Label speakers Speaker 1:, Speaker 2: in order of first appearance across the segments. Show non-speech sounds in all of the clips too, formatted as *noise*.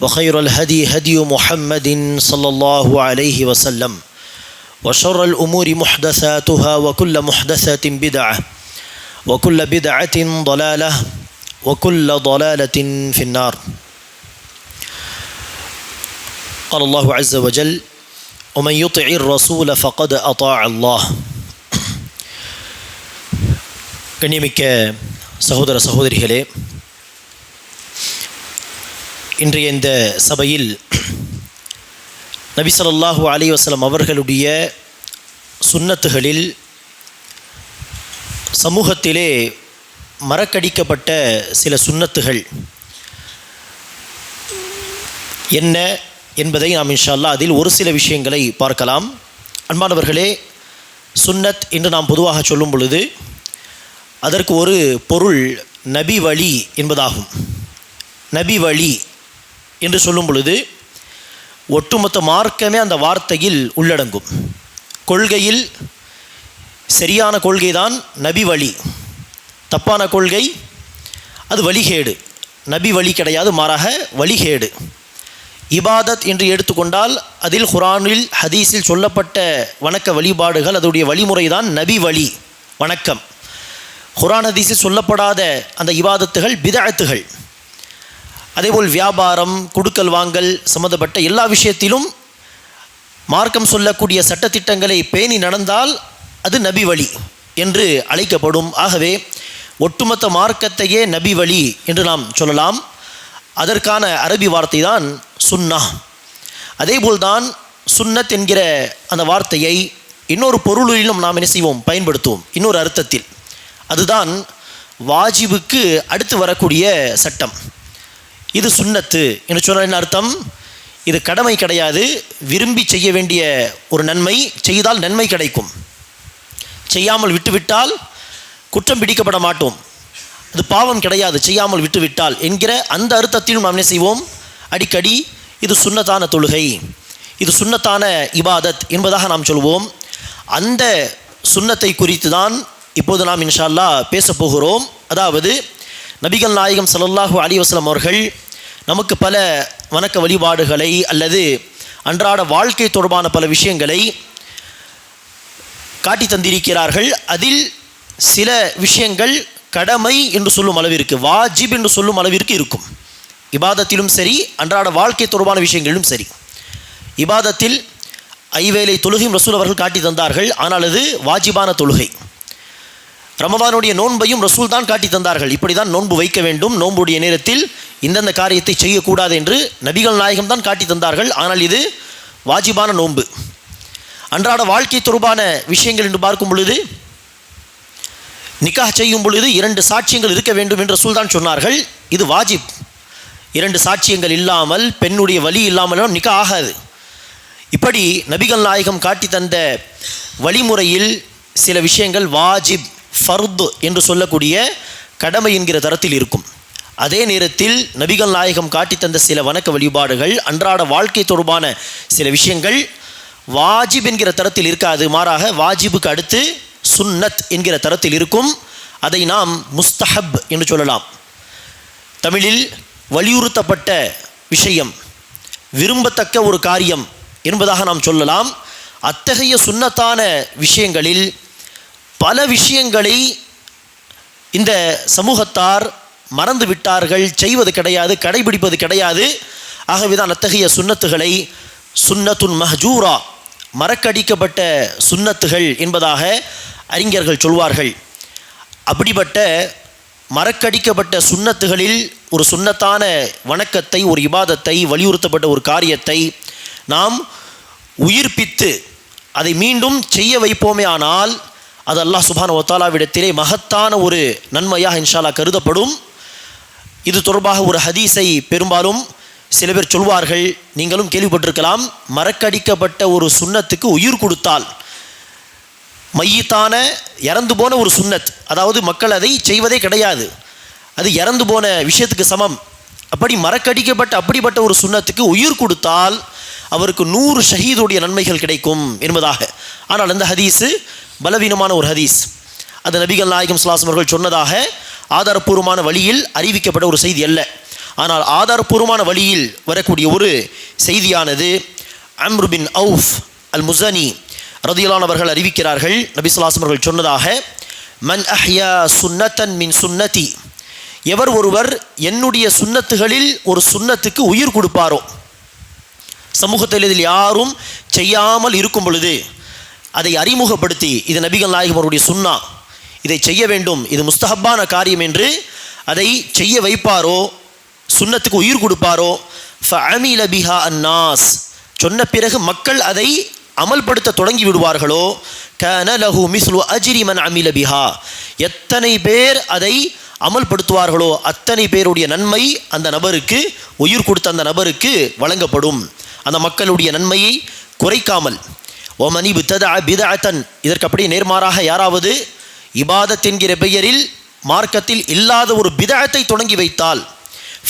Speaker 1: وخير الهدي هدي محمد صلى الله عليه وسلم وشر الأمور محدثاتها وكل محدثة بدعة وكل بدعة ضلالة وكل ضلالة في النار قال الله عز وجل ومن يطع الرسول فقد أطاع الله *clears throat* கண்ணியமிக்க சகோதர சகோதரிகளே இன்றைய இந்த சபையில் நபி அலி வசலம் அவர்களுடைய சுன்னத்துகளில் சமூகத்திலே மறக்கடிக்கப்பட்ட சில சுன்னத்துகள் என்ன என்பதை நாம் இன்ஷா அல்லாஹ் அதில் ஒரு சில விஷயங்களை பார்க்கலாம். அன்பானவர்களே சுன்னத் என்று நாம் பொதுவாக சொல்லும் பொழுது அதற்கு ஒரு பொருள் நபி வழி என்பதாகும். நபி வழி என்று சொல்லும் பொழுது ஒட்டுமொத்த மார்க்கமே அந்த வார்த்தையில் உள்ளடங்கும். கொள்கையில் சரியான கொள்கைதான் நபி வழி. தப்பான கொள்கை அது வழிகேடு. நபி வழி கிடையாது மாறாக வழிகேடு. இபாதத் என்று எடுத்துக்கொண்டால் அதில் குரானில் ஹதீஸில் சொல்லப்பட்ட வணக்க வழிபாடுகள் அதனுடைய வழிமுறை தான் நபி வழி வணக்கம். குரான் ஹதீஸில் சொல்லப்படாத அந்த இபாதத்துகள் பிதஅத்துகள். அதேபோல் வியாபாரம் கொடுக்கல் வாங்கல் சம்மந்தப்பட்ட எல்லா விஷயத்திலும் மார்க்கம் சொல்லக்கூடிய சட்டத்திட்டங்களை பேணி நடந்தால் அது நபி வழி என்று அழைக்கப்படும். ஆகவே ஒட்டுமொத்த மார்க்கத்தையே நபி வழி என்று நாம் சொல்லலாம். அதற்கான அரபி வார்த்தை தான் சுன்னா. அதேபோல்தான் சுன்னத் என்கிற அந்த வார்த்தையை இன்னொரு பொருளிலும் நாம் என்ன செய்வோம்? பயன்படுத்துவோம். இன்னொரு அர்த்தத்தில். அதுதான் வாஜிபுக்கு அடுத்து வரக்கூடிய சட்டம். இது சுன்னத்து என்று சொன்னால் என்ன அர்த்தம்? இது கடமை கிடையாது. விரும்பி செய்ய வேண்டிய ஒரு நன்மை செய்தால் நன்மை கிடைக்கும். செய்யாமல் விட்டுவிட்டால் குற்றம் பிடிக்கப்பட மாட்டோம். அது பாவம் கிடையாது. செய்யாமல் விட்டுவிட்டால் என்கிற அந்த அர்த்தத்திலும் நாம் என்ன செய்வோம்? அடிக்கடி இது சுன்னத்தான தொழுகை. இது சுன்னத்தான இபாதத் என்பதாக நாம் சொல்வோம். அந்த சுண்ணத்தை குறித்து தான் இப்போது நாம் இன்ஷா அல்லாஹ் போகிறோம். அதாவது நபிகள் நாயகம் ஸல்லல்லாஹு அலி வஸ்லம் அவர்கள் நமக்கு பல வணக்க வழிபாடுகளை அல்லது அன்றாட வாழ்க்கை தொடர்பான பல விஷயங்களை காட்டி தந்திருக்கிறார்கள். அதில் சில விஷயங்கள் கடமை என்று சொல்லும் அளவிற்கு வாஜிப் என்று சொல்லும் அளவிற்கு இருக்கும். இபாதத்திலும் சரி அன்றாட வாழ்க்கை தொடர்பான விஷயங்களிலும் சரி. இபாதத்தில் ஐவேளை தொழுகையும் ரசூல் அவர்கள் காட்டி தந்தார்கள். ஆனால் அது வாஜிபான தொழுகை. ரமதானுடைய நோன்பையும் ரசூல் தான் காட்டி தந்தார்கள். இப்படி தான் நோன்பு வைக்க வேண்டும். நோன்புடைய நேரத்தில் இந்தந்த காரியத்தை செய்யக்கூடாது என்று நபிகள் நாயகம் தான் காட்டி தந்தார்கள். ஆனால் இது வாஜிபான நோன்பு. அன்றாட வாழ்க்கை தொடர்பான விஷயங்கள் என்று பார்க்கும் பொழுது நிக்காக செய்யும் பொழுது இரண்டு சாட்சியங்கள் இருக்க வேண்டும் என்று ரசூல் தான் சொன்னார்கள். இது வாஜிப். இரண்டு சாட்சியங்கள் இல்லாமல் பெண்ணுடைய வழி இல்லாமலும் நிக்கா ஆகாது. இப்படி நபிகள் நாயகம் காட்டி தந்த வழிமுறையில் சில விஷயங்கள் வாஜிப் ஃபர்து என்று சொல்லக்கூடிய கடமை என்கிற தரத்தில் இருக்கும். அதே நேரத்தில் நபிகள் நாயகம் காட்டி தந்த சில வணக்க வழிபாடுகள் அன்றாட வாழ்க்கை தொடர்பான சில விஷயங்கள் வாஜிப் என்கிற தரத்தில் இருக்காது. மாறாக வாஜிபுக்கு அடுத்து சுன்னத் என்கிற தரத்தில் இருக்கும். அதை நாம் முஸ்தஹப் என்று சொல்லலாம். தமிழில் வலியுறுத்தப்பட்ட விஷயம் விரும்பத்தக்க ஒரு காரியம் என்பதாக நாம் சொல்லலாம். அத்தகைய சுன்னத்தான விஷயங்களில் பல விஷயங்களை இந்த சமூகத்தார் மறந்து விட்டார்கள் செய்வது கிடையாது கடைபிடிப்பது கிடையாது. ஆகவேதான் அத்தகைய சுன்னத்துகளை சுன்னத்துன் மஹஜூரா மறக்கடிக்கப்பட்ட சுன்னத்துகள் என்பதாக அறிஞர்கள் சொல்வார்கள். அப்படிப்பட்ட மறக்கடிக்கப்பட்ட சுன்னத்துகளில் ஒரு சுன்னத்தான வணக்கத்தை ஒரு இபாதத்தை வலியுறுத்தப்பட்ட ஒரு காரியத்தை நாம் உயிர்ப்பித்து அதை மீண்டும் செய்ய வைப்போமே ஆனால் அது அல்லாஹ் சுபான ஒத்தாலாவிடத்திலே மகத்தான ஒரு நன்மையாக இன்ஷாலா கருதப்படும். இது தொடர்பாக ஒரு ஹதீஸை பெரும்பாலும் சில பேர் சொல்வார்கள். நீங்களும் கேள்விப்பட்டிருக்கலாம். மறக்கடிக்கப்பட்ட ஒரு சுன்னத்துக்கு உயிர் கொடுத்தால் மையத்தான இறந்து போன ஒரு சுன்னத் அதாவது மக்கள் அதை செய்வதே கிடையாது. அது இறந்து போன விஷயத்துக்கு சமம். அப்படி மறக்கடிக்கப்பட்ட அப்படிப்பட்ட ஒரு சுன்னத்துக்கு உயிர் கொடுத்தால் அவருக்கு நூறு ஷஹீதுடைய நன்மைகள் கிடைக்கும் என்பதாக. ஆனால் அந்த ஹதீஸு பலவீனமான ஒரு ஹதீஸ். அது நபிகள் நாயகம் சுல்லாசம் அவர்கள் சொன்னதாக ஆதாரப்பூர்வமான வழியில் அறிவிக்கப்பட்ட ஒரு செய்தி அல்ல. ஆனால் ஆதாரப்பூர்வமான வழியில் வரக்கூடிய ஒரு செய்தியானது அம்ரு பின் அவுஃப் அல் முசனி ரதியலானவர்கள் அறிவிக்கிறார்கள். அறிவிக்கிறார்கள் நபிசுல்லாசம் அவர்கள் சொன்னதாக மன் அஹ்யா சுன்னத்தன் மின் சுன்னதி எவர் ஒருவர் என்னுடைய சுண்ணத்துகளில் ஒரு சுன்னத்துக்கு உயிர் கொடுப்பாரோ? சமூகத்தில் இதில் யாரும் செய்யாமல் இருக்கும் பொழுது அதை அறிமுகப்படுத்தி இது நபிகள் நாயகம் அவருடைய சுன்னா இதை செய்ய வேண்டும் இது முஸ்தஹப்பான காரியம் என்று அதை செய்ய வைப்பாரோ? சுண்ணத்துக்கு உயிர் கொடுப்பாரோ? ஃபமில பிஹா அன்னாஸ் சொன்ன பிறகு மக்கள் அதை அமல்படுத்த தொடங்கி விடுவார்களோ? கன லஹு மிஸ்லு அஜிரிமன் அமில பிஹா எத்தனை பேர் அதை அமல்படுத்துவார்களோ? அத்தனை பேருடைய நன்மை அந்த நபருக்கு உயிர் கொடுத்த அந்த நபருக்கு வழங்கப்படும். அந்த மக்களுடைய நன்மையை குறைக்காமல். ஓமனி தத பிதாத்தன் இதற்கு அப்படியே நேர்மாறாக யாராவது இபாதத் என்கிற பெயரில் மார்க்கத்தில் இல்லாத ஒரு பிதாத்தை தொடங்கி வைத்தால்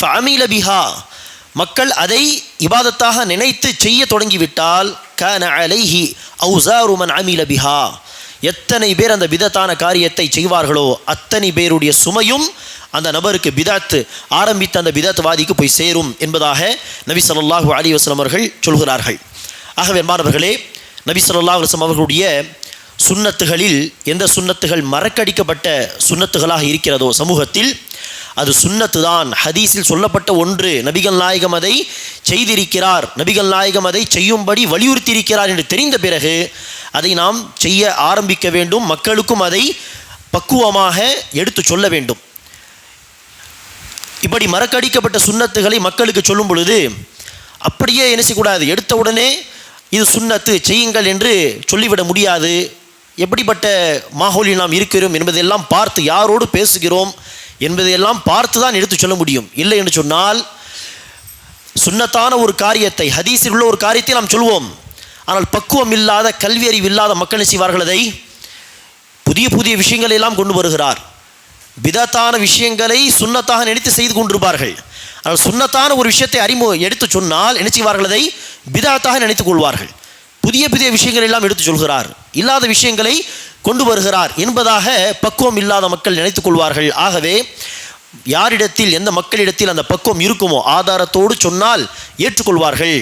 Speaker 1: ஃபஅமில பிஹா. மக்கள் அதை இபாதத்தாக நினைத்து செய்ய தொடங்கிவிட்டால் கன அலைஹி அவுசாரு அமீல பிஹா. எத்தனை பேர் அந்த விதத்தான காரியத்தை செய்வார்களோ அத்தனை பேருடைய சுமையும் அந்த நபருக்கு பிதாத்து ஆரம்பித்த அந்த பிதாத்துவாதிக்கு போய் சேரும் என்பதாக நபி சொல்லாஹு அலி வஸ்லம் அவர்கள் சொல்கிறார்கள். ஆகவே மாணவர்களே நபி ஸல்லல்லாஹு வஸ்லம் அவர்களுடைய சுன்னத்துகளில் எந்த சுன்னத்துகள் மறக்கடிக்கப்பட்ட சுன்னத்துகளாக இருக்கிறதோ சமூகத்தில் அது சுன்னத்து தான் ஹதீஸில் சொல்லப்பட்ட ஒன்று நபிகள் நாயகம் அதை செய்திருக்கிறார் நபிகள் நாயகம் அதை செய்யும்படி வலியுறுத்தியிருக்கிறார் என்று தெரிந்த பிறகு அதை நாம் செய்ய ஆரம்பிக்க வேண்டும். மக்களுக்கும் அதை பக்குவமாக எடுத்து சொல்ல வேண்டும். இப்படி மறக்கடிக்கப்பட்ட சுண்ணத்துகளை மக்களுக்கு சொல்லும் பொழுது அப்படியே என்ன செய்யக்கூடாது? எடுத்த உடனே இது சுண்ணத்து செய்யுங்கள் என்று சொல்லிவிட முடியாது. எப்படிப்பட்ட மாஹோலில் நாம் இருக்கிறோம் என்பதையெல்லாம் பார்த்து யாரோடு பேசுகிறோம் என்பதையெல்லாம் பார்த்து தான் எடுத்து சொல்ல முடியும். இல்லை என்று சொன்னால் சுன்னத்தான ஒரு காரியத்தை ஹதீஸில் உள்ள ஒரு காரியத்தை நாம் சொல்வோம். ஆனால் பக்குவம் இல்லாத கல்வி அறிவு இல்லாத மக்கள் செய்வார்கள் அதை? புதிய புதிய விஷயங்களை எல்லாம் கொண்டு வருகிறார். விதத்தான விஷயங்களை சுன்னத்தாக நினைத்து செய்து கொண்டிருப்பார்கள். ஆனால் சுன்னத்தான ஒரு விஷயத்தை அறிமுக எடுத்து சொன்னால் என்ன செய்வார்கள் அதை? பிதாத்தாக நினைத்துக் கொள்வார்கள். புதிய புதிய விஷயங்கள் எல்லாம் எடுத்து சொல்கிறார். இல்லாத விஷயங்களை கொண்டு வருகிறார் என்பதாக பக்குவம் இல்லாத மக்கள் நினைத்துக் கொள்வார்கள். ஆகவே யாரிடத்தில் எந்த மக்களிடத்தில் அந்த பக்குவம் இருக்குமோ ஆதாரத்தோடு சொன்னால் ஏற்றுக்கொள்வார்கள்.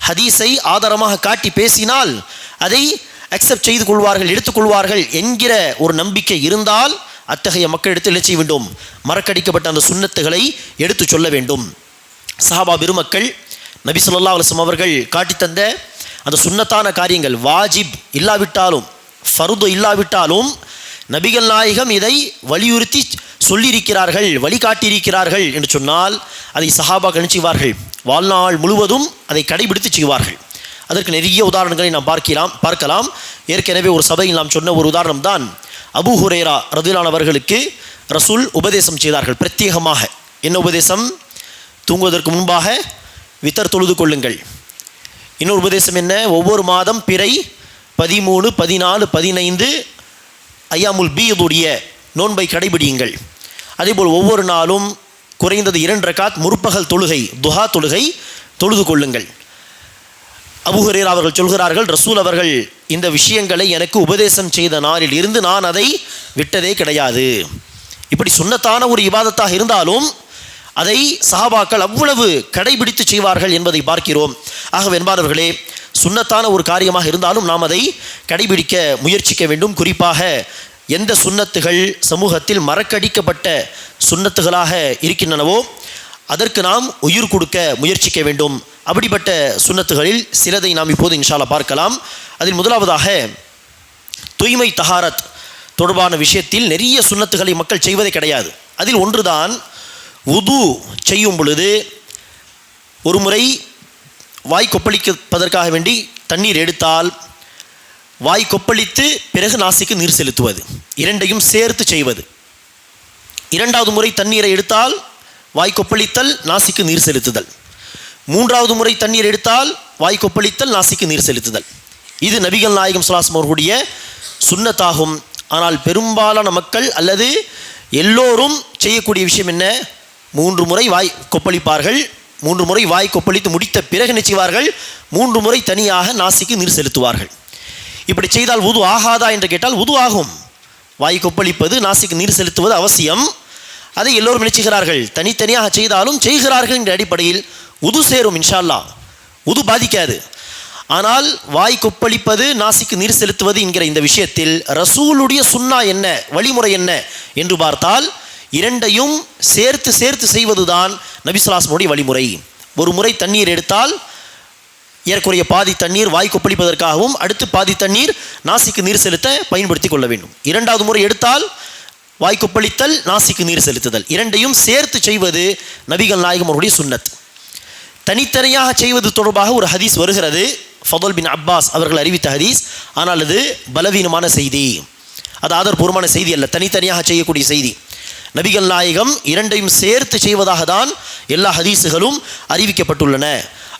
Speaker 1: ஹதீஸை ஆதாரமாக காட்டி பேசினால் அதை அக்செப்ட் செய்து கொள்வார்கள் எடுத்துக்கொள்வார்கள் என்கிற ஒரு நம்பிக்கை இருந்தால் அத்தகைய மக்களிடத்தில் என்ன செய்ய வேண்டும்? மறக்கடிக்கப்பட்ட அந்த சுன்னத்துகளை எடுத்து சொல்ல வேண்டும். சஹாபா பெருமக்கள் நபி சொல்லா அலுவலம் அவர்கள் காட்டித்தந்த அந்த சுன்னத்தான காரியங்கள் வாஜிப் இல்லாவிட்டாலும் ஃபருது இல்லாவிட்டாலும் நபிகள் நாயகம் இதை வலியுறுத்தி சொல்லியிருக்கிறார்கள் வழிகாட்டியிருக்கிறார்கள் என்று சொன்னால் அதை சஹாபா கணிச்சுவார்கள் வாழ்நாள் முழுவதும் அதை கடைபிடித்து செய்வார்கள். அதற்கு நிறைய உதாரணங்களை நாம் பார்க்கலாம் பார்க்கலாம். ஏற்கனவே ஒரு சபையில் நாம் சொன்ன ஒரு உதாரணம் தான் அபு ஹுரேரா ரதிலானவர்களுக்கு ரசூல் உபதேசம் செய்தார்கள் பிரத்யேகமாக. என்ன உபதேசம்? தூங்குவதற்கு முன்பாக வித்தர் தொழுது கொள்ளுங்கள். இன்னொரு உபதேசம் என்ன? ஒவ்வொரு மாதம் பிறை பதிமூணு பதினாலு பதினைந்து ஐயாமுல் பீதுடைய நோன்பை கடைபிடியுங்கள். அதேபோல் ஒவ்வொரு நாளும் குறைந்தது இரண்டு ரக்காத் முற்பகல் தொழுகை துஹா தொழுகை தொழுது கொள்ளுங்கள். அபுஹரேர் அவர்கள் சொல்கிறார்கள் ரசூல் அவர்கள் இந்த விஷயங்களை எனக்கு உபதேசம் செய்த நாளில் இருந்து நான் அதை விட்டதே கிடையாது. இப்படி சுன்னத்தான ஒரு இபாதத்தாக இருந்தாலும் அதை சஹாபாக்கள் அவ்வளவு கடைபிடித்து செய்வார்கள் என்பதை பார்க்கிறோம். ஆகவே என்பார்களே சுன்னத்தான ஒரு காரியமாக இருந்தாலும் நாம் அதை கடைபிடிக்க முயற்சிக்க வேண்டும். குறிப்பாக எந்த சுண்ணத்துகள் சமூகத்தில் மறக்கடிக்கப்பட்ட சுண்ணத்துகளாக இருக்கின்றனவோ அதற்கு நாம் உயிர் கொடுக்க முயற்சிக்க வேண்டும். அப்படிப்பட்ட சுன்னத்துகளில் சிலதை நாம் இப்போது இன்ஷால பார்க்கலாம். அதில் முதலாவதாக தூய்மை தஹாரத் தொடர்பான விஷயத்தில் நிறைய சுண்ணத்துகளை மக்கள் செய்வதே கிடையாது. அதில் ஒன்றுதான் உது செய்யும் பொழுது ஒரு முறை வாய் கொப்பளிப்பதற்காக வேண்டி தண்ணீர் எடுத்தால் வாய் கொப்பளித்து பிறகு நாசிக்கு நீர் செலுத்துவது. இரண்டையும் சேர்த்து செய்வது. இரண்டாவது முறை தண்ணீரை எடுத்தால் வாய் கொப்பளித்தல் நாசிக்கு நீர் செலுத்துதல். மூன்றாவது முறை தண்ணீர் எடுத்தால் வாய் கொப்பளித்தல் நாசிக்கு நீர் செலுத்துதல். இது நபிகள் நாயகம் சுலாசம் அவர்களுடைய சுண்ணத்தாகும். ஆனால் பெரும்பாலான மக்கள் அல்லது எல்லோரும் செய்யக்கூடிய விஷயம் என்ன? மூன்று முறை வாய் கொப்பளிப்பார்கள். மூன்று முறை வாய் கொப்பளித்து முடித்த பிறகு நிச்சயவார்கள் மூன்று முறை தனியாக நாசிக்கு நீர் செலுத்துவார்கள். இப்படி செய்தால் உது ஆகாதா என்று கேட்டால் உது ஆகும். வாய் கொப்பளிப்பது நாசிக்கு நீர் செலுத்துவது அவசியம். அதை எல்லோரும் நினைச்சுகிறார்கள். தனித்தனியாக செய்தாலும் செய்கிறார்கள் என்ற அடிப்படையில் உது சேரும் இன்ஷால்லா. உது பாதிக்காது. ஆனால் வாய் கொப்பளிப்பது நாசிக்கு நீர் செலுத்துவது என்கிற இந்த விஷயத்தில் ரசூலுடைய சுன்னா என்ன வழிமுறை என்ன என்று பார்த்தால் இரண்டையும் சேர்த்து சேர்த்து செய்வதுதான் நபிசுலாஸ்மனுடைய வழிமுறை. ஒரு முறை தண்ணீர் எடுத்தால் ஏற்குறைய பாதி தண்ணீர் வாய் கொப்பளிப்பதற்காகவும் அடுத்து பாதி தண்ணீர் நாசிக்கு நீர் செலுத்த பயன்படுத்தி கொள்ள வேண்டும். இரண்டாவது முறை எடுத்தால் வாய் கொப்பளித்தல் நாசிக்கு நீர் செலுத்துதல். இரண்டையும் சேர்த்து செய்வது நபிகள் நாயகம் அவருடைய சுன்னத். தனித்தனியாக செய்வது தொடர்பாக ஒரு ஹதீஸ் வருகிறது. ஃபதல் பின் அப்பாஸ் அவர்கள் அறிவித்த ஹதீஸ். ஆனால் அது பலவீனமான செய்தி. அது ஆதரபூர்வமான செய்தி அல்ல தனித்தனியாக செய்யக்கூடிய செய்தி. நபிகள் நாயகம் இரண்டையும் சேர்த்து செய்வதாக தான் எல்லா ஹதீஸுகளும் அறிவிக்கப்பட்டுள்ளன.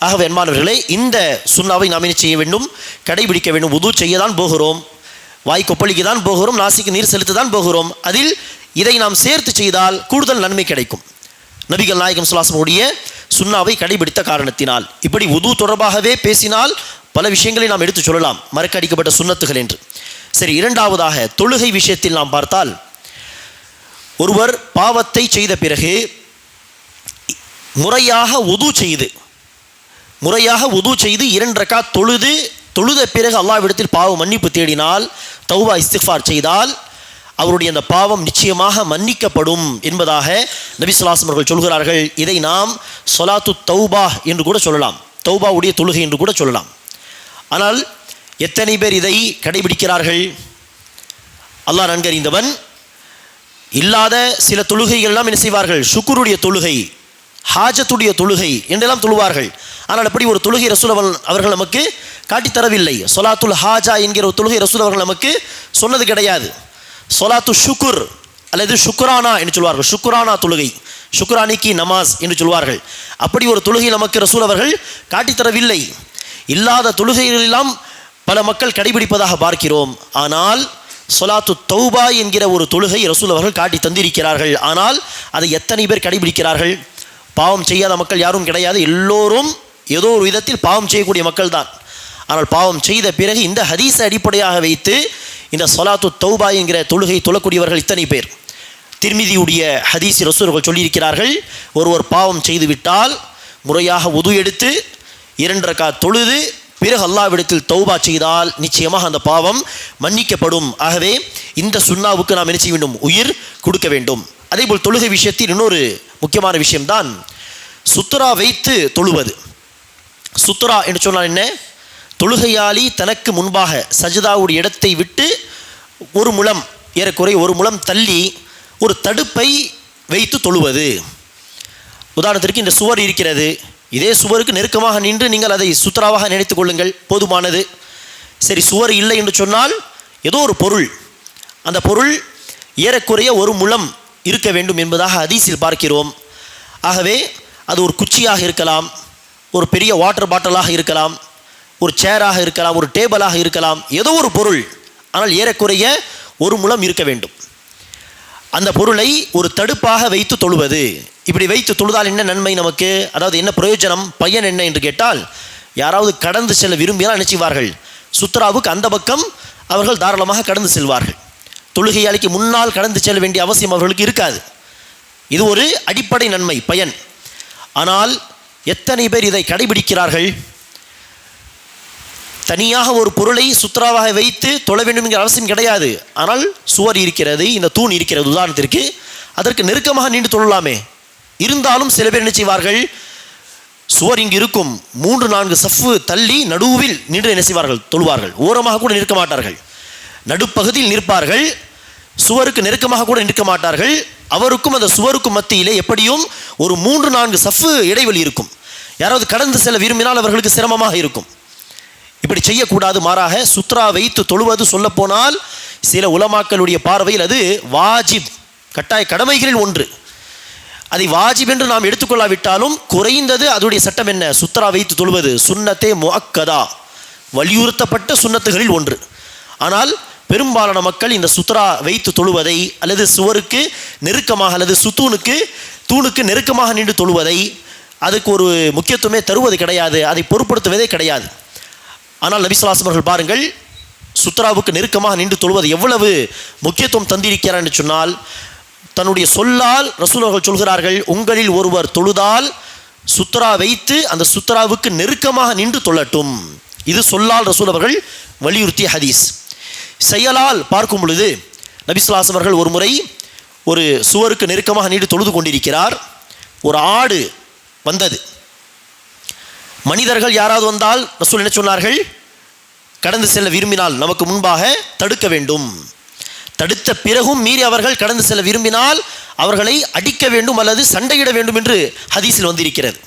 Speaker 1: ஆகவே அன்பானவர்களே இந்த சுண்ணாவை நாம் என்ன செய்ய வேண்டும்? கடைபிடிக்க வேண்டும். உது செய்ய தான் போகிறோம். வாய் கொப்பளிக்க தான் போகிறோம். நாசிக்கு நீர் செலுத்த தான் போகிறோம். அதில் இதை நாம் சேர்த்து செய்தால் கூடுதல் நன்மை கிடைக்கும். நபிகள் நாயகம் சுலாசமுடைய சுண்ணாவை கடைபிடித்த காரணத்தினால். இப்படி உது தொடர்பாகவே பேசினால் பல விஷயங்களை நாம் எடுத்து சொல்லலாம். மறக்கடிக்கப்பட்ட சுண்ணத்துகள் என்று. சரி இரண்டாவதாக தொழுகை விஷயத்தில் நாம் பார்த்தால் ஒருவர் பாவத்தை செய்த பிறகு முறையாக உது செய்து முறையாக உது செய்து இரண்டு ரக்கா தொழுது தொழுத பிறகு அல்லாவிடத்தில் பாவ மன்னிப்பு தேடினால் தௌபா இஸ்திஃபார் செய்தால் அவருடைய அந்த பாவம் நிச்சயமாக மன்னிக்கப்படும் என்பதாக நபிசுலாசம் அவர்கள் சொல்கிறார்கள். இதை நாம் சொலாத்து தௌபா என்று கூட சொல்லலாம். தௌபாவுடைய தொழுகை என்று கூட சொல்லலாம். ஆனால் எத்தனை பேர் இதை கடைபிடிக்கிறார்கள்? அல்லாஹ் நன்கறிந்தவன். இல்லாத சில தொழுகைகள்லாம் என்ன செய்வார்கள்? சுக்குருடைய தொழுகை. ஹாஜத்துடைய தொழுகை என்றெல்லாம் தொழுவார்கள். ஆனால் அப்படி ஒரு தொழுகை ரசூலவன் அவர்கள் நமக்கு காட்டித்தரவில்லை சொலாத்துல் ஹாஜா என்கிற ஒரு தொழுகை ரசூல் அவர்கள் நமக்கு சொன்னது கிடையாது. சொலாத்து ஷுக்குர் அல்லது ஷுக்குரானா என்று சொல்வார்கள். ஷுக்குரானா தொழுகை ஷுக்குரானிக்கு நமாஸ் என்று சொல்வார்கள். அப்படி ஒரு தொழுகை நமக்கு ரசூல் அவர்கள் காட்டித்தரவில்லை இல்லாத தொழுகைகளெல்லாம் பல மக்கள் கடைபிடிப்பதாக பார்க்கிறோம். ஆனால் சொலாத்து தௌபா என்கிற ஒரு தொழுகை ரசூல் அவர்கள் காட்டி தந்திருக்கிறார்கள். ஆனால் அதை எத்தனை பேர் கடைபிடிக்கிறார்கள்? பாவம் செய்யாத மக்கள் யாரும் கிடையாது. எல்லோரும் ஏதோ ஒரு விதத்தில் பாவம் செய்யக்கூடிய மக்கள் தான். ஆனால் பாவம் செய்த பிறகு இந்த ஹதீஸை அடிப்படையாக வைத்து இந்த சொலாத்து தௌபா என்கிற தொழுகை தொழக்கூடியவர்கள் இத்தனை பேர். திருமிதியுடைய ஹதீஸ் ரசூர்கள் சொல்லியிருக்கிறார்கள். ஒருவர் பாவம் செய்து விட்டால் முறையாக உது எடுத்து இரண்டு ரக்கா தொழுது பிறகு அல்லாவிடத்தில் தௌபா செய்தால் நிச்சயமாக அந்த பாவம் மன்னிக்கப்படும். ஆகவே இந்த சுண்ணாவுக்கு நாம் என்ன செய்ய வேண்டும்? உயிர் கொடுக்க வேண்டும். அதேபோல் தொழுகை விஷயத்தில் இன்னொரு முக்கியமான விஷயம்தான் சுத்துரா வைத்து தொழுவது. சுத்துரா என்று சொன்னால் என்ன? தொழுகையாளி தனக்கு முன்பாக சஜிதாவுடைய இடத்தை விட்டு ஒரு முழம் ஏறக்குறை ஒரு முழம் தள்ளி ஒரு தடுப்பை வைத்து தொழுவது. உதாரணத்திற்கு இந்த சுவர் இருக்கிறது. இதே சுவருக்கு நெருக்கமாக நின்று நீங்கள் அதை சுத்தராவாக நினைத்து கொள்ளுங்கள். போதுமானது. சரி சுவர் இல்லை என்று சொன்னால் ஏதோ ஒரு பொருள். அந்த பொருள் ஏறக்குறைய ஒரு முழம் இருக்க வேண்டும் என்பதாக ஹதீஸில் பார்க்கிறோம். ஆகவே அது ஒரு குச்சியாக இருக்கலாம் ஒரு பெரிய வாட்டர் பாட்டிலாக இருக்கலாம் ஒரு சேராக இருக்கலாம் ஒரு டேபிளாக இருக்கலாம் ஏதோ ஒரு பொருள் ஆனால் ஏறக்குறைய ஒரு முழம் இருக்க வேண்டும். அந்த பொருளை ஒரு தடுப்பாக வைத்து தொழுவது. இப்படி வைத்து தொழுதால் என்ன நன்மை நமக்கு? அதாவது என்ன பிரயோஜனம்? பையன் என்ன என்று கேட்டால் யாராவது கடந்து செல்ல விரும்பினால் நினைச்சுவார்கள் சுத்ராவுக்கு அந்த பக்கம் அவர்கள் தாராளமாக கடந்து செல்வார்கள். தொழுகையாளிக்கு முன்னால் கடந்து செல்ல வேண்டிய அவசியம் அவர்களுக்கு இருக்காது. இது ஒரு அடிப்படை நன்மை பயன். ஆனால் எத்தனை பேர் இதை கடைபிடிக்கிறார்கள்? தனியாக ஒரு பொருளை சுத்தராவாக வைத்து தொழ வேண்டும் என்கிற அவசியம் கிடையாது. ஆனால் சுவர் இருக்கிறது இந்த தூண் இருக்கிறது உதாரணத்திற்கு அதற்கு நெருக்கமாக நின்று தொழலாமே. இருந்தாலும் சில பேர் என்ன செய்வார்கள்? சுவர் இங்கு இருக்கும் மூன்று நான்கு சஃப்பு தள்ளி நடுவில் நின்று என்ன செய்வார்கள்? தொழுவார்கள். ஓரமாக கூட நிற்க மாட்டார்கள். நடுப்பகுதியில் நிற்பார்கள். சுவருக்கு நெருக்கமாக கூட நிற்க மாட்டார்கள். அவருக்கும் அந்த சுவருக்கும் மத்தியிலே எப்படியும் ஒரு மூன்று நான்கு சஃப்பு இடைவெளி இருக்கும். யாராவது கடந்து செல்ல விரும்பினால் அவர்களுக்கு சிரமமாக இருக்கும். இப்படி செய்யக்கூடாது மாறாக சுத்ரா வைத்து தொழுவது சொல்லப்போனால் சில உலமாக்களுடைய பார்வையில் அது வாஜிப் கட்டாய கடமைகளில் ஒன்று. அதை வாஜிப் என்று நாம் எடுத்துக்கொள்ளாவிட்டாலும் குறைந்தது அதனுடைய சட்டம் என்ன? சுத்ரா வைத்து தொழுவது. சுன்னத்தே முஅக்கதா. வலியுறுத்தப்பட்ட சுன்னத்துகளில் ஒன்று. ஆனால் பெரும்பாலான மக்கள் இந்த சுத்ரா வைத்து தொழுவதை அல்லது சுவருக்கு நெருக்கமாக அல்லது சுத்தூனுக்கு தூணுக்கு நெருக்கமாக நின்று தொழுவதை அதுக்கு ஒரு முக்கியத்துவமே தருவது கிடையாது அதை பொருட்படுத்துவதே கிடையாது. ஆனால் நபிசுலாசமர்கள் பாருங்கள் சுத்ராவுக்கு நெருக்கமாக நின்று தொழுவது எவ்வளவு முக்கியத்துவம் தந்திருக்கிறார் என்று சொன்னால் தன்னுடைய சொல்லால் ரசூலர்கள் சொல்கிறார்கள் உங்களில் ஒருவர் தொழுதால் சுத்ரா வைத்து அந்த சுத்ராவுக்கு நெருக்கமாக நின்று தொழட்டும். இது சொல்லால் ரசூல் அவர்கள் வலியுறுத்திய ஹதீஸ். செயலால் பார்க்கும் பொழுது நபிசுலாசம் அவர்கள் ஒரு முறை ஒரு சுவருக்கு நெருக்கமாக நீடு தொழுது கொண்டிருக்கிறார். ஒரு ஆடு வந்தது. மனிதர்கள் யாராவது வந்தால் ரசூல் என்ன சொன்னார்கள்? கடந்து செல்ல விரும்பினால் நமக்கு முன்பாக தடுக்க வேண்டும். தடுத்த பிறகும் மீறி அவர்கள் கடந்து செல்ல விரும்பினால் அவர்களை அடிக்க வேண்டும் அல்லது சண்டையிட வேண்டும் என்று ஹதீஸில் வந்திருக்கிறது.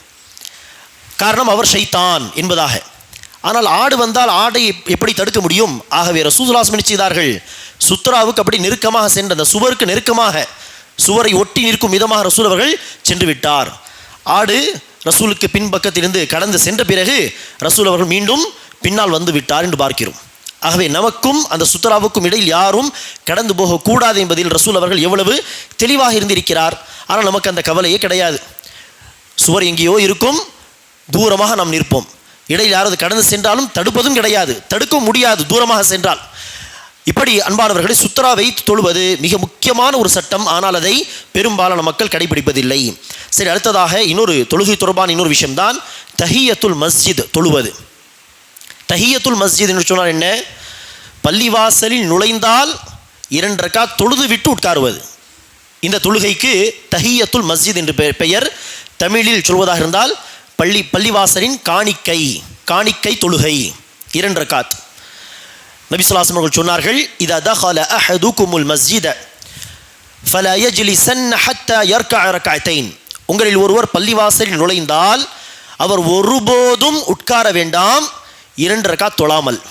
Speaker 1: காரணம் அவர் ஷைத்தான் என்பதாக. ஆனால் ஆடு வந்தால் ஆடை எப்படி தடுக்க முடியும்? ஆகவே ரசூசுலாஸ் செய்தார்கள் சுத்ராவுக்கு அப்படி நெருக்கமாக சென்ற அந்த சுவருக்கு நெருக்கமாக சுவரை ஒட்டி நிற்கும் விதமாக ரசூல் அவர்கள் சென்று விட்டார். ஆடு ரசூலுக்கு பின்பக்கத்திலிருந்து கடந்து சென்ற பிறகு ரசூல் அவர்கள் மீண்டும் பின்னால் வந்து விட்டார் என்று பார்க்கிறோம். ஆகவே நமக்கும் அந்த சுத்தராவுக்கும் இடையில் யாரும் கடந்து போகக்கூடாது என்பதில் ரசூல் அவர்கள் எவ்வளவு தெளிவாக இருந்திருக்கிறார். ஆனால் நமக்கு அந்த கவலையே கிடையாது. சுவர் எங்கேயோ இருக்கும் தூரமாக நாம் நிற்போம். இடையில் யாராவது கடந்து சென்றாலும் தடுப்பதும் கிடையாது தடுக்க முடியாது தூரமாக சென்றால். இப்படி அன்பானவர்களை சுத்தரா வைத்து தொழுவது மிக முக்கியமான ஒரு சட்டம் ஆனால் அதை பெரும்பாலான மக்கள் கடைபிடிப்பதில்லை. சரி அடுத்ததாக இன்னொரு தொழுகை தொடர்பான இன்னொரு விஷயம்தான் தஹியத்துல் மஸ்ஜித் தொழுவது. தஹியத்துல் மஸ்ஜித் என்று சொன்னால் என்ன? பள்ளிவாசலில் நுழைந்தால் இரண்டு ரக்கா தொழுது விட்டு உட்காருவது. இந்த தொழுகைக்கு தஹியத்துல் மஸ்ஜித் என்று பெயர் தமிழில் சொல்வதாக இருந்தால் பள்ளி பள்ளிவாசலின் காணிக்கை காணிக்கை தொழுகை. இரண்டு ரக்காத். நபிசுல்லாசம் அவர்கள் சொன்னார்கள் இதா தஹல அஹதுகுமுல் மஸ்ஜித ஃபலா யஜ்லிசன் ஹத்தா யர்கா ரக்அத்தைன் உங்களில் ஒருவர் பள்ளிவாசலில் நுழைந்தால் அவர் ஒருபோதும் உட்கார வேண்டாம் இரண்டு ரக்கா தொழாமல்.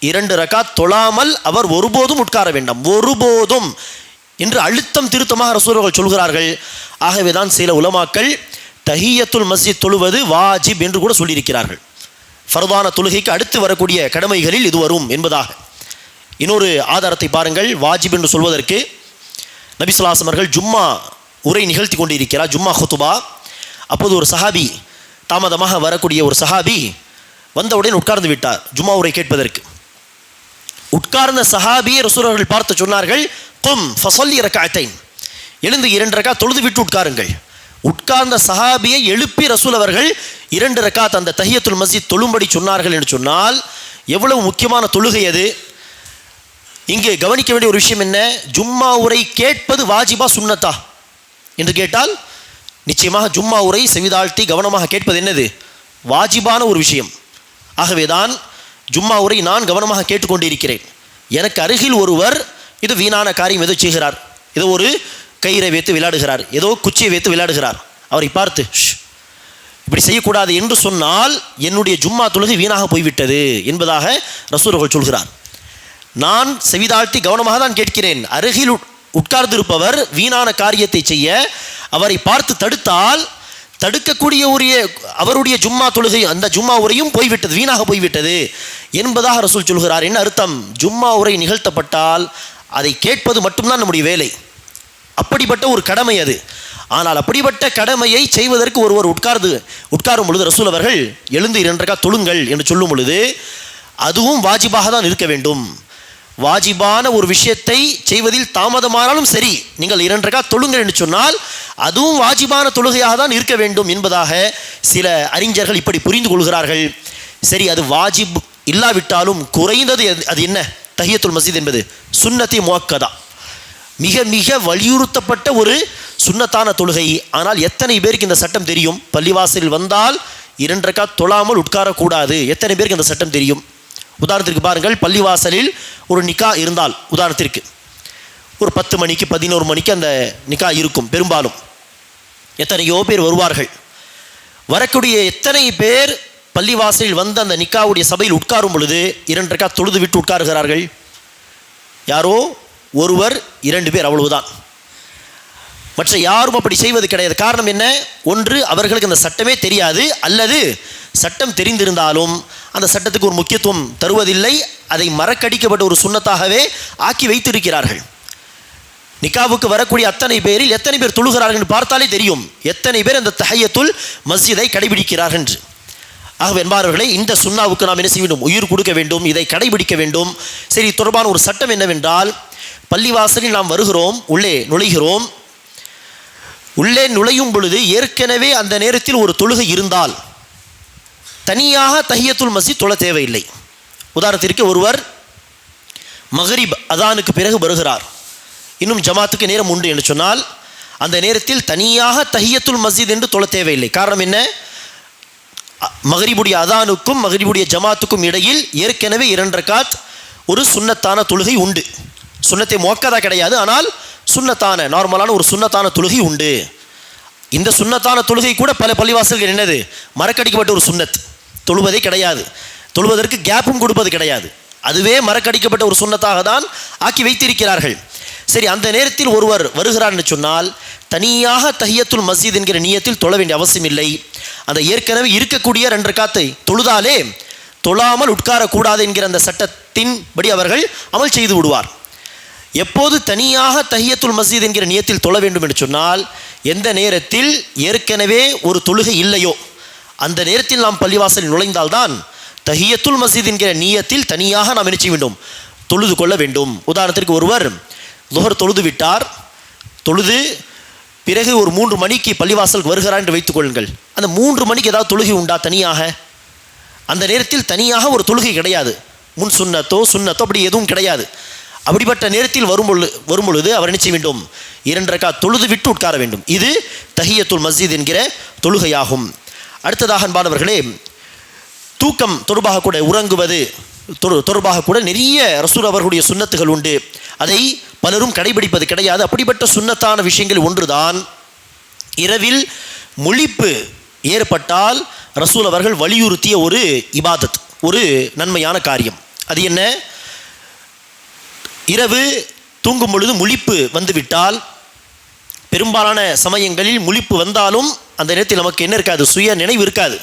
Speaker 1: இரண்டு ரக்கா தொழாமல் அவர் ஒருபோதும் உட்கார வேண்டாம். ஒருபோதும் என்று அழுத்தம் திருத்தமாக ரசூலர்கள் சொல்கிறார்கள். ஆகவே தான் சில உலமாக்கள் தஹியத்துல் மஸ்ஜித் தொழுவது வாஜிப் என்று கூட சொல்லியிருக்கிறார்கள். ஃபர்தான தொழுகைக்கு அடுத்து வரக்கூடிய கடமைகளில் இது வரும் என்பதாக. இன்னொரு ஆதாரத்தை பாருங்கள் வாஜிப் என்று சொல்வதற்கு. நபிசுல்லாசம் அவர்கள் ஜும்மா உரை நிகழ்த்தி கொண்டிருக்கிறார் ஜும்மா ஹுத்துபா. அப்போது ஒரு சஹாபி தாமதமாக வரக்கூடிய ஒரு சஹாபி வந்தவுடன் உட்கார்ந்து விட்டார் ஜும்மா உரை கேட்பதற்கு. உட்கார்ந்த சஹாபியை ரசூரர்கள் பார்த்து சொன்னார்கள் கும் ஃபசல்லி ரக்காத்தைன் எழுந்து இரண்டு ரக்கா தொழுது விட்டு உட்காருங்கள். உட்கார்ந்த சஹாபியை எழுப்பி ரசூல் அவர்கள் இரண்டு ரக்காத் அந்த தஹியத்துல் மஸ்ஜித் தொழும்படி சொன்னார்கள் என்று சொன்னால் எவ்வளவு முக்கியமான தொழுகை அது? இங்கே கவனிக்க வேண்டிய ஒரு விஷயம் என்ன? ஜும்மா உரை கேட்பது வாஜிபா சுன்னத்தா? என்று கேட்டால் நிச்சயமாக ஜும்மா உரை செவிதாழ்த்தி கவனமாக கேட்பது என்னது? வாஜிபான ஒரு விஷயம். ஆகவேதான் ஜும்மா உரை நான் கவனமாக கேட்டுக்கொண்டிருக்கிறேன். எனக்கு அருகில் ஒருவர் இது வீணான காரியம் எதோ செய்கிறார். இது ஒரு கயிறை வைத்து விளையாடுகிறார். ஏதோ குச்சியை வைத்து விளையாடுகிறார். அவரை பார்த்து இப்படி செய்யக்கூடாது என்று சொன்னால் என்னுடைய ஜும்மா தொழுகை வீணாக போய்விட்டது என்பதாக ரசூலர்கள் சொல்கிறார். நான் செவிதாழ்த்தி கவனமாக தான் கேட்கிறேன். அருகில் உட்- உட்கார்ந்திருப்பவர் வீணான காரியத்தை செய்ய அவரை பார்த்து தடுத்தால் தடுக்கக்கூடிய உரிய அவருடைய ஜும்மா தொழுகை அந்த ஜும்மா உரையும் போய்விட்டது வீணாக போய்விட்டது என்பதாக ரசூல் சொல்கிறார். என்ன அர்த்தம்? ஜும்மா உரை நிகழ்த்தப்பட்டால் அதை கேட்பது மட்டும்தான் நம்முடைய வேலை. அப்படிப்பட்ட ஒரு கடமை அது. ஆனால் அப்படிப்பட்ட கடமையை செய்வதற்கு ஒருவர் உட்கார்ந்து உட்காரும் பொழுது ரசூல் அவர்கள் எழுந்து இரண்டக்கா தொழுங்கள் என்று சொல்லும் பொழுது அதுவும் வாஜிபாக தான் இருக்க வேண்டும். வாஜிபான ஒரு விஷயத்தை செய்வதில் தாமதமானாலும் சரி நீங்கள் இரண்டக்கா தொழுங்கள் என்று சொன்னால் அதுவும் வாஜிபான தொழுகையாக தான் இருக்க வேண்டும் என்பதாக சில அறிஞர்கள் இப்படி புரிந்து கொள்கிறார்கள். சரி அது வாஜிப் இல்லாவிட்டாலும் குறைந்தது அது என்ன? தஹியத்துல் மஸ்ஜித் என்பது. சுன்னத்தி முவக்கதா. மிக மிக வலியுறுத்தப்பட்ட ஒரு சுன்னத்தான தொழுகை. ஆனால் எத்தனை பேருக்கு இந்த சட்டம் தெரியும்? பள்ளிவாசலில் வந்தால் இரண்டரைக்கா தொழாமல் உட்காரக்கூடாது. எத்தனை பேருக்கு இந்த சட்டம் தெரியும்? உதாரணத்திற்கு பாருங்கள் பள்ளிவாசலில் ஒரு நிக்கா இருந்தால் உதாரணத்திற்கு. ஒரு பத்து மணிக்கு பதினோரு மணிக்கு அந்த நிக்கா இருக்கும் பெரும்பாலும். எத்தனையோ பேர் வருவார்கள். வரக்கூடிய எத்தனை பேர் பள்ளிவாசலில் வந்து அந்த நிக்காவுடைய சபையில் உட்காரும் பொழுது இரண்டரைக்கா தொழுது விட்டு உட்காருகிறார்கள்? யாரோ ஒருவர் இரண்டு பேர் அவ்வளவுதான். மற்ற யாரும் அப்படி செய்வது கிடையாது. காரணம் என்ன? ஒன்று அவர்களுக்கு அந்த சட்டமே தெரியாது. அல்லது சட்டம் தெரிந்திருந்தாலும் அந்த சட்டத்துக்கு ஒரு முக்கியத்துவம் தருவதில்லை. அதை மறக்கடிக்கப்பட்ட ஒரு சுண்ணத்தாகவே ஆக்கி வைத்திருக்கிறார்கள். நிக்காவுக்கு வரக்கூடிய அத்தனை பேரில் எத்தனை பேர் தொழுகிறார்கள் என்று பார்த்தாலே தெரியும். எத்தனை பேர் அந்த தஹையத்துல் மஸ்ஜிதை கடைபிடிக்கிறார்கள் என்று. ஆகவே என்பார்களே இந்த சுண்ணாவுக்கு நாம் என்ன செய்ய வேண்டும்? உயிர் கொடுக்க வேண்டும் இதை கடைபிடிக்க வேண்டும். சரி தொடர்பான ஒரு சட்டம் என்னவென்றால் பள்ளிவாசலில் நாம் வருகிறோம் உள்ளே நுழைகிறோம். உள்ளே நுழையும் பொழுது ஏற்கனவே அந்த நேரத்தில் ஒரு தொழுகை இருந்தால் தனியாக தஹியத்துல் மஸ்ஜித் தொழ தேவையில்லை. உதாரணத்திற்கு ஒருவர் மகரிப் அதானுக்கு பிறகு வருகிறார். இன்னும் ஜமாத்துக்கு நேரம் உண்டு என்று சொன்னால் அந்த நேரத்தில் தனியாக தஹியத்துல் மஸ்ஜித் என்று தொழ தேவையில்லை. காரணம் என்ன? அ- மகரிபுடைய அதானுக்கும் மகரிபுடைய ஜமாத்துக்கும் இடையில் ஏற்கனவே இரண்டரை காத் ஒரு சுன்னத்தான தொழுகை உண்டு. சுண்ணத்தை மோக்கதா கிடையாது. ஆனால் சுண்ணத்தான நார்மலான ஒரு சுண்ணத்தான தொழுகை உண்டு. இந்த சுண்ணத்தான தொழுகை கூட பல பள்ளிவாசல்கள் என்னது? மறக்கடிக்கப்பட்ட ஒரு சுண்ணத். தொழுவதே கிடையாது. தொழுவதற்கு கேப்பும் கொடுப்பது கிடையாது. அதுவே மறக்கடிக்கப்பட்ட ஒரு சுண்ணத்தாக தான் ஆக்கி வைத்திருக்கிறார்கள். சரி அந்த நேரத்தில் ஒருவர் வருகிறார்னு சொன்னால் தனியாக தஹியத்துல் மஸ்ஜித் என்கிற நீயத்தில் தொழ வேண்டிய அவசியம் இல்லை அந்த ஏற்கனவே இருக்கக்கூடிய ரெண்டு காத்தை தொழுதாலே தொழாமல் உட்காரக்கூடாது என்கிற அந்த சட்டத்தின்படி அவர்கள் அமல் செய்து விடுவார். எப்போது தனியாக தஹியத்துல் மஸ்ஜித் என்கிற நியத்தில் தொழ வேண்டும் என்று சொன்னால் எந்த நேரத்தில் ஏற்கனவே ஒரு தொழுகை இல்லையோ அந்த நேரத்தில் நாம் பள்ளிவாசலில் நுழைந்தால்தான் தஹியத்துல் மஸ்ஜித் என்கிற நீயத்தில் தனியாக நாம் என்ன செய்ய வேண்டும்? தொழுது கொள்ள வேண்டும். உதாரணத்திற்கு ஒருவர் லுகர் தொழுது விட்டார். தொழுது பிறகு ஒரு மூன்று மணிக்கு பள்ளிவாசலுக்கு வருகிறார் என்று வைத்துக் கொள்ளுங்கள். அந்த மூன்று மணிக்கு ஏதாவது தொழுகை உண்டா தனியாக? அந்த நேரத்தில் தனியாக ஒரு தொழுகை கிடையாது. முன் சுன்னத்தோ சுன்னத்தோ அப்படி எதுவும் கிடையாது. அப்படிப்பட்ட நேரத்தில் வரும் வரும்பொழுது வரும் பொழுது அவர் நினைச்ச வேண்டும்? இரண்டு ரக்கா தொழுது விட்டு உட்கார வேண்டும். இது தஹியத்துல் மஸ்ஜித் என்கிற தொழுகையாகும். அடுத்ததாக அன்பானவர்களே தூக்கம் தொடர்பாக கூட உறங்குவது தொடர்பாக கூட நிறைய ரசூல் அவர்களுடைய சுன்னத்துகள் உண்டு. அதை பலரும் கடைபிடிப்பது கிடையாது. அப்படிப்பட்ட சுண்ணத்தான விஷயங்கள் ஒன்றுதான் இரவில் முழிப்பு ஏற்பட்டால் ரசூல் அவர்கள் வலியுறுத்திய ஒரு இபாதத் ஒரு நன்மையான காரியம். அது என்ன? இரவு தூங்கும் பொழுது முழிப்பு வந்துவிட்டால் பெரும்பாலான சமயங்களில் முழிப்பு வந்தாலும் அந்த நேரத்தில் நமக்கு என்ன இருக்காது? சுய நினைவு இருக்காது.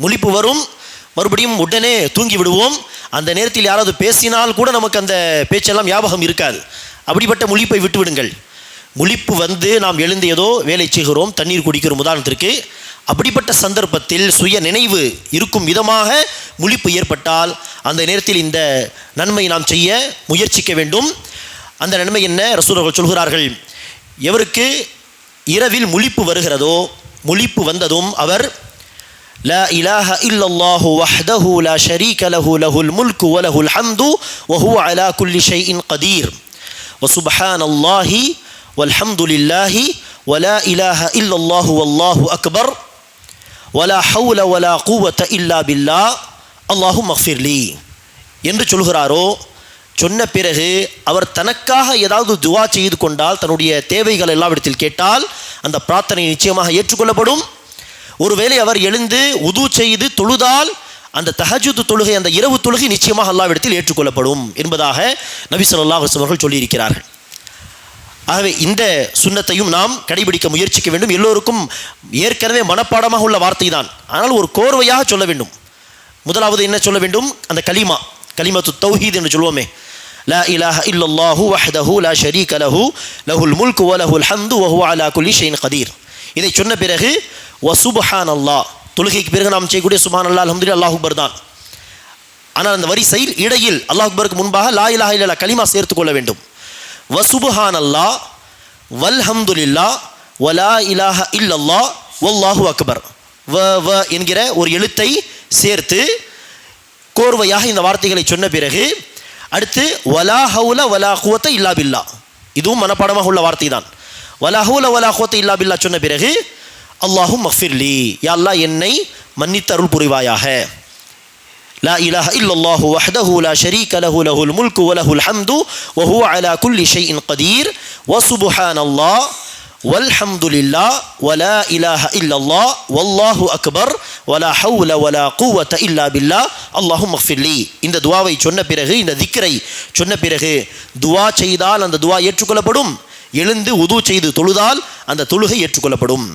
Speaker 1: முழிப்பு வரும் மறுபடியும் உடனே தூங்கி விடுவோம். அந்த நேரத்தில் யாராவது பேசினால் கூட நமக்கு அந்த பேச்செல்லாம் ஞாபகம் இருக்காது. அப்படிப்பட்ட முழிப்பை விட்டுவிடுங்கள். முழிப்பு வந்து நாம் எழுந்து ஏதோ வேலை செய்கிறோம் தண்ணீர் குடிக்கிறோம். உதாரணத்திற்கு அப்படிப்பட்ட சந்தர்ப்பத்தில் சுய நினைவு இருக்கும் விதமாக முழிப்பு ஏற்பட்டால் அந்த நேரத்தில் இந்த நன்மை நாம் செய்ய முயற்சிக்க வேண்டும். அந்த நன்மை என்ன? ரசூலர்கள் சொல்கிறார்கள் எவருக்கு இரவில் முழிப்பு வருகிறதோ முழிப்பு வந்ததும் அவர் ல இலாஹ இல்லல்லாஹு வஹ்தஹு லா ஷரீக லஹு லஹுல் முல்கு வ லஹுல் ஹம்து வ ஹுவ அலா குல்லி ஷைஇன் கதீர் வ சுப்ஹானல்லாஹி வல்ஹம்துலில்லாஹி வலா இலாஹ இல்லல்லாஹு வல்லாஹு அக்பர் வல ஹவுல வலா கூவத்த இல்லா பில்லா அல்லாஹு மஃபிர்லி என்று சொல்கிறாரோ? சொன்ன பிறகு அவர் தனக்காக ஏதாவது துவா செய்து கொண்டால் தன்னுடைய தேவைகள் எல்லாவிடத்தில் கேட்டால் அந்த பிரார்த்தனை நிச்சயமாக ஏற்றுக்கொள்ளப்படும். ஒருவேளை அவர் எழுந்து உது செய்து தொழுதால் அந்த தஹஜுது தொழுகை அந்த இரவு தொழுகை நிச்சயமாக அல்லாவிடத்தில் ஏற்றுக்கொள்ளப்படும் என்பதாக நபி அல்லாஹ் அவர்கள் சொல்லியிருக்கிறார்கள். ஆகவே இந்த சுன்னத்தையும் நாம் கடைபிடிக்க முயற்சிக்க வேண்டும். எல்லோருக்கும் ஏற்கனவே மனப்பாடமாக உள்ள வார்த்தை தான் ஆனால் ஒரு கோர்வையாக சொல்ல வேண்டும். முதலாவது என்ன சொல்ல வேண்டும்? அந்த கலிமா கலிமத்து தௌஹீத் என்று சொல்வோமே. லா இலாஹ இல்லல்லாஹு வஹ்தஹு லா ஷரீக லஹு. லஹுல் முல்கு வ லஹுல் ஹம்து வ ஹுவ அலா குல்லி ஷைஇன் கதீர் இதை சொன்ன பிறகு வ சுப்ஹான் அல்லாஹ் தொழுகைக்கு பிறகு நாம் செய்யக்கூடிய சுபான் அல்லா அலமதுல்லா அல்லாஹ் அக்பர் தான். ஆனால் அந்த வரிசையில் இடையில் அல்லாஹ் அக்பருக்கு முன்பாக லா இலாஹ இல்லா கலிமா சேர்த்து கொள்ள வேண்டும். வ அல்லா வல்ஹம்துல்லா வலா இலாஹ இல்லல்லா வல்லாஹு அக்பர் வ வ என்கிற ஒரு எழுத்தை சேர்த்து கோர்வையாக இந்த வார்த்தைகளை சொன்ன பிறகு அடுத்து வலா ஹவுல வலா குவத்தை இல்லா பில்லா இதுவும் மனப்பாடமாக உள்ள வார்த்தை தான் வலா ஹவுல வலா குவத்தை இல்லா பில்லா சொன்ன பிறகு அல்லாஹும் மஃபிர்லி யா அல்லாஹ் என்னை மன்னித்தருள் புரிவாயாக. லா இலாஹ இல்லல்லாஹு வஹ்தஹு லா ஷரீக லஹு லஹுல் முல்கு வலஹுல் ஹம்து வஹுவ அலா குல்லி ஷைஇன் கதீர் வசுபுஹானல்லாஹ் வல்ஹம்துலில்லா வலா இலாஹ இல்லல்லா வல்லாஹு அக்பர் வலா ஹவுல வலா கூவத்த இல்லா பில்லா அல்லாஹும் மஃபில்லி இந்த துவாவை சொன்ன பிறகு இந்த திக்கரை சொன்ன பிறகு துவா செய்தால் அந்த துவா ஏற்றுக்கொள்ளப்படும். எழுந்து உது செய்து தொழுதால் அந்த தொழுகை ஏற்றுக்கொள்ளப்படும்.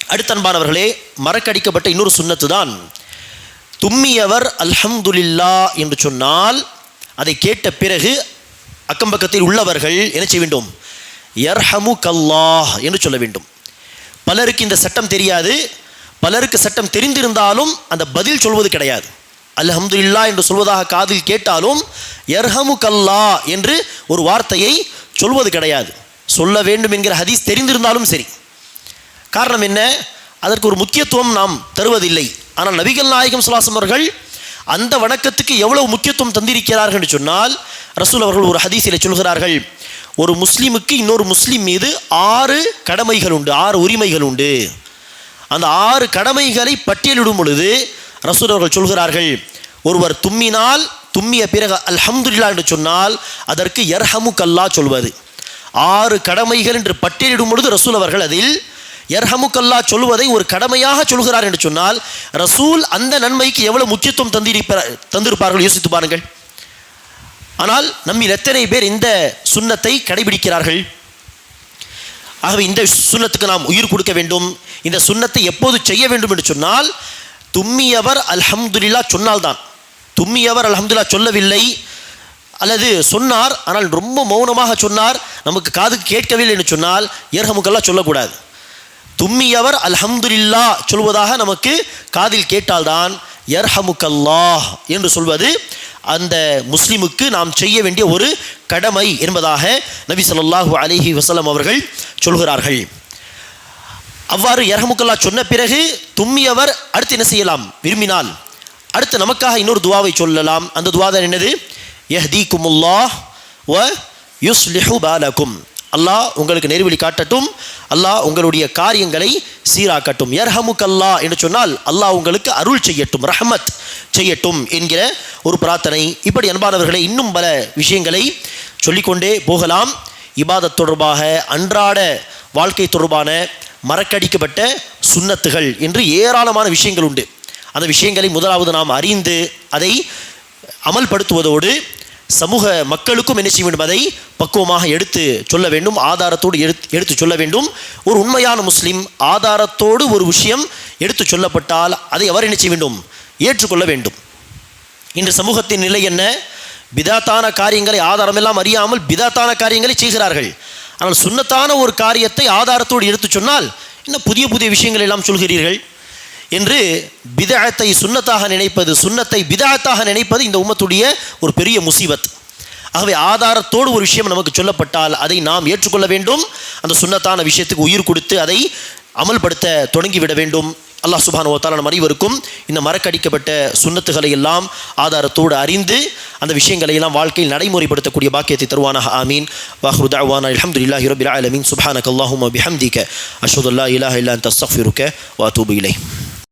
Speaker 1: அடுத்தன்பானவர்களே மறக்கடிக்கப்பட்ட இன்னொரு சுண்ணத்து தான் தும்மியவர் அல்ஹம்துலில்லா என்று சொன்னால் அதை கேட்ட பிறகு அக்கம்பக்கத்தில் உள்ளவர்கள் என்ன செய்ய வேண்டும்? யர்ஹமு கல்லாஹ் என்று சொல்ல வேண்டும். பலருக்கு இந்த சட்டம் தெரியாது. பலருக்கு சட்டம் தெரிந்திருந்தாலும் அந்த பதில் சொல்வது கிடையாது. அல்ஹம்துல்லா என்று சொல்வதாக காதில் கேட்டாலும் யர்ஹமு கல்லா என்று ஒரு வார்த்தையை சொல்வது கிடையாது. சொல்ல வேண்டும் என்கிற ஹதீஸ் தெரிந்திருந்தாலும் சரி. காரணம் என்ன? அதற்கு ஒரு முக்கியத்துவம் நாம் தருவதில்லை. ஆனால் நபிகள் நாயகம் சுலாசம் அவர்கள் அந்த வணக்கத்துக்கு எவ்வளவு முக்கியத்துவம் தந்திருக்கிறார்கள் என்று சொன்னால் ரசூல் அவர்கள் ஒரு ஹதீஸில் சொல்கிறார்கள் ஒரு முஸ்லீமுக்கு இன்னொரு முஸ்லீம் மீது ஆறு கடமைகள் உண்டு ஆறு உரிமைகள் உண்டு. அந்த ஆறு கடமைகளை பட்டியலிடும் பொழுது ரசூல் அவர்கள் சொல்கிறார்கள் ஒருவர் தும்மினால் தும்மிய பிறகு அல்ஹம்துல்லா என்று சொன்னால் அதற்கு எர்ஹமு கல்லா சொல்வது. ஆறு கடமைகள் என்று பட்டியலிடும் பொழுது ரசூல் அவர்கள் அதில் எர்ஹமுக்கல்லா சொல்வதை ஒரு கடமையாக சொல்கிறார் என்று சொன்னால் ரசூல் அந்த நன்மைக்கு எவ்வளவு முக்கியத்துவம் தந்திருப்ப தந்திருப்பார்கள்? யோசித்து பாருங்கள். ஆனால் நம்மில் எத்தனை பேர் இந்த சுன்னத்தை கடைபிடிக்கிறார்கள்? ஆகவே இந்த சுன்னத்துக்கு நாம் உயிர் கொடுக்க வேண்டும். இந்த சுன்னத்தை எப்போது செய்ய வேண்டும் என்று சொன்னால் தும்மியவர் அல்ஹம்துல்லா சொன்னால்தான். தும்மியவர் அல்ஹம்துல்லா சொல்லவில்லை. அல்லது சொன்னார் ஆனால் ரொம்ப மௌனமாக சொன்னார். நமக்கு காதுக்கு கேட்கவில்லை என்று சொன்னால் ஏர்ஹமுக்கெல்லாம் சொல்லக்கூடாது. தும்மியவர் அல்ஹம்துல்லா சொல்வதாக நமக்கு காதில் கேட்டால்தான் யர்ஹமுக்கல்லாஹ் என்று சொல்வது அந்த முஸ்லிமுக்கு நாம் செய்ய வேண்டிய ஒரு கடமை என்பதாக நபி சொல்லாஹு அலிஹி வசலம் அவர்கள் சொல்கிறார்கள். அவ்வாறு யர்ஹமுக்கல்லா சொன்ன பிறகு தும்மியவர் அடுத்து என்ன செய்யலாம்? விரும்பினால் அடுத்து நமக்காக இன்னொரு துவாவை சொல்லலாம். அந்த துவாதான் என்னது? எஹ்தி குமுல்லா வ யுஸ்லிஹு பாலகும். அல்லாஹ் உங்களுக்கு நேர்வழி காட்டட்டும். அல்லாஹ் உங்களுடைய காரியங்களை சீராக்கட்டும். எர்ஹமுக் அல்லாஹ் என்று சொன்னால் அல்லாஹ் உங்களுக்கு அருள் செய்யட்டும் ரஹமத் செய்யட்டும் என்கிற ஒரு பிரார்த்தனை. இப்படி அன்பானவர்களை இன்னும் பல விஷயங்களை சொல்லிக்கொண்டே போகலாம். இபாதத் தொடர்பாக அன்றாட வாழ்க்கை தொடர்பான மறக்கடிக்கப்பட்ட சுன்னத்துகள் என்று ஏராளமான விஷயங்கள் உண்டு. அந்த விஷயங்களை முதலாவது நாம் அறிந்து அதை அமல்படுத்துவதோடு சமூக மக்களுக்கும் என்ன செய்ய வேண்டும்? அதை பக்குவமாக எடுத்து சொல்ல வேண்டும் ஆதாரத்தோடு எடுத்து எடுத்து சொல்ல வேண்டும். ஒரு உண்மையான முஸ்லீம் ஆதாரத்தோடு ஒரு விஷயம் எடுத்து சொல்லப்பட்டால் அதை அவர் என்ன செய்ய வேண்டும்? ஏற்றுக்கொள்ள வேண்டும். இன்று சமூகத்தின் நிலை என்ன? பிதாத்தான காரியங்களை ஆதாரமெல்லாம் அறியாமல் பிதாத்தான காரியங்களை செய்கிறார்கள். ஆனால் சுண்ணத்தான ஒரு காரியத்தை ஆதாரத்தோடு எடுத்து சொன்னால் இன்னும் புதிய புதிய விஷயங்கள் எல்லாம் சொல்கிறீர்கள்? என்று பிதஅத்தை சுன்னத்தாக நினைப்பது சுன்னத்தை பிதஅத்தாக நினைப்பது இந்த உம்மத்துடைய ஒரு பெரிய முசீபத். ஆகவே ஆதாரத்தோடு ஒரு விஷயம் நமக்கு சொல்லப்பட்டால் அதை நாம் ஏற்றுக்கொள்ள வேண்டும். அந்த சுன்னத்தான விஷயத்துக்கு உயிர் கொடுத்து அதை அமல்படுத்த தொடங்கிவிட வேண்டும். அல்லாஹ் சுபான் ஓத்தால நம் அனைவருக்கும் இந்த மறக்கடிக்கப்பட்ட சுன்னத்துகளை எல்லாம் ஆதாரத்தோடு அறிந்து அந்த விஷயங்களை எல்லாம் வாழ்க்கையில் நடைமுறைப்படுத்தக்கூடிய பாக்கியத்தை தருவானாக. ஆமீன். வாஹ்ரு தாவானா அல்ஹம்துலில்லாஹி ரபில் ஆலமீன். சுப்ஹானக அல்லாஹும்ம பிஹம்திக. அஷ்ஹது அல்லா இலாஹ இல்லா தஸ்ஸஃபிருக்க அஸ்தக்ஃபிருக்க வ